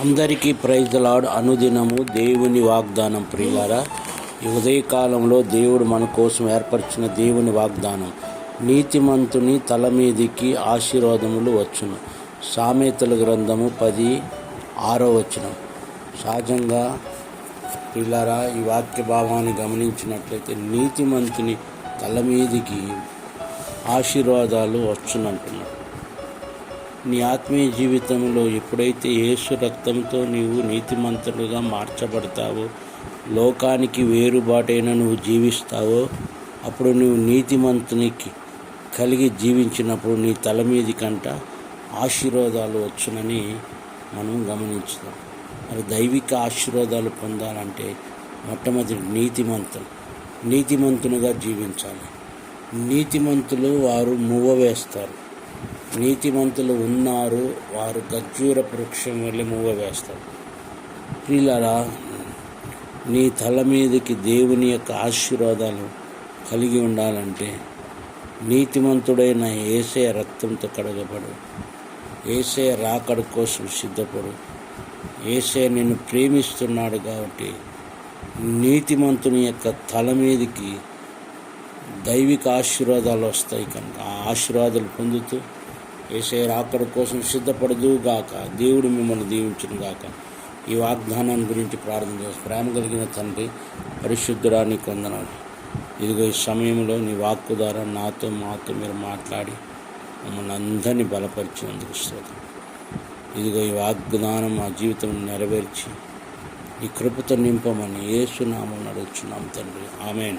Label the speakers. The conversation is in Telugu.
Speaker 1: అందరికీ ప్రైజ్ లాడ్ అనుదినము దేవుని వాగ్దానం ప్రియులారా ఈ ఉదయకాలంలో దేవుడు మన కోసం ఏర్పరిచిన దేవుని వాగ్దానం నీతిమంతుని తల మీదికి ఆశీర్వాదములు వచ్చును. సామెతల గ్రంథము పది ఆరో వచనం. సహజంగా పిల్లరా ఈ వాక్య భావాన్ని గమనించినట్లయితే నీతిమంతుని తల మీదికి ఆశీర్వాదాలు వచ్చునంటున్నాడు. నీ ఆత్మీయ జీవితంలో ఎప్పుడైతే యేసు రక్తంతో నీవు నీతిమంతులుగా మార్చబడతావో లోకానికి వేరుబాటైన నువ్వు జీవిస్తావో అప్పుడు నువ్వు నీతిమంతునికి కలిగి జీవించినప్పుడు నీ తల మీది కంట ఆశీర్వాదాలు వచ్చునని మనం గమనించుదాం. మరి దైవిక ఆశీర్వాదాలు పొందాలంటే మొట్టమొదటి నీతిమంతులు నీతిమంతునిగా జీవించాలి. నీతిమంతులు వారు మువ్వ వేస్తారు. నీతిమంతులు ఉన్నారు వారు ఖర్జూర వృక్షం వెళ్ళి మూవ వేస్తారు. నీ తల మీదకి దేవుని యొక్క ఆశీర్వాదాలు కలిగి ఉండాలంటే నీతిమంతుడైన ఏసే రక్తంతో కడగబడు. ఏసే రాకడ కోసం సిద్ధపడు. ఏసే నిన్ను ప్రేమిస్తున్నాడు కాబట్టి నీతిమంతుని యొక్క తల మీదకి దైవిక ఆశీర్వాదాలు వస్తాయి కనుక ఆ ఆశీర్వాదాలు పొందుతూ ఏసే రాకడ కోసం సిద్ధపడదు గాక. దేవుడు మిమ్మల్ని దీవించిన గాక. ఈ వాగ్దానాన్ని గురించి ప్రార్థన చేసి ప్రేమ కలిగిన తండ్రి పరిశుద్ధురాని కొందనాడు ఇదిగో ఈ సమయంలో నీ వాక్కు ద్వారా నాతో మాతో మీరు మాట్లాడి మమ్మల్ని అందరినీ బలపరిచినందుకు స్తోత్రం. ఇదిగో ఈ వాగ్దానం మా జీవితం నెరవేర్చి ఈ కృపతో నింపమని ఏసునామం నడుచున్నాం తండ్రి. ఆమెన్.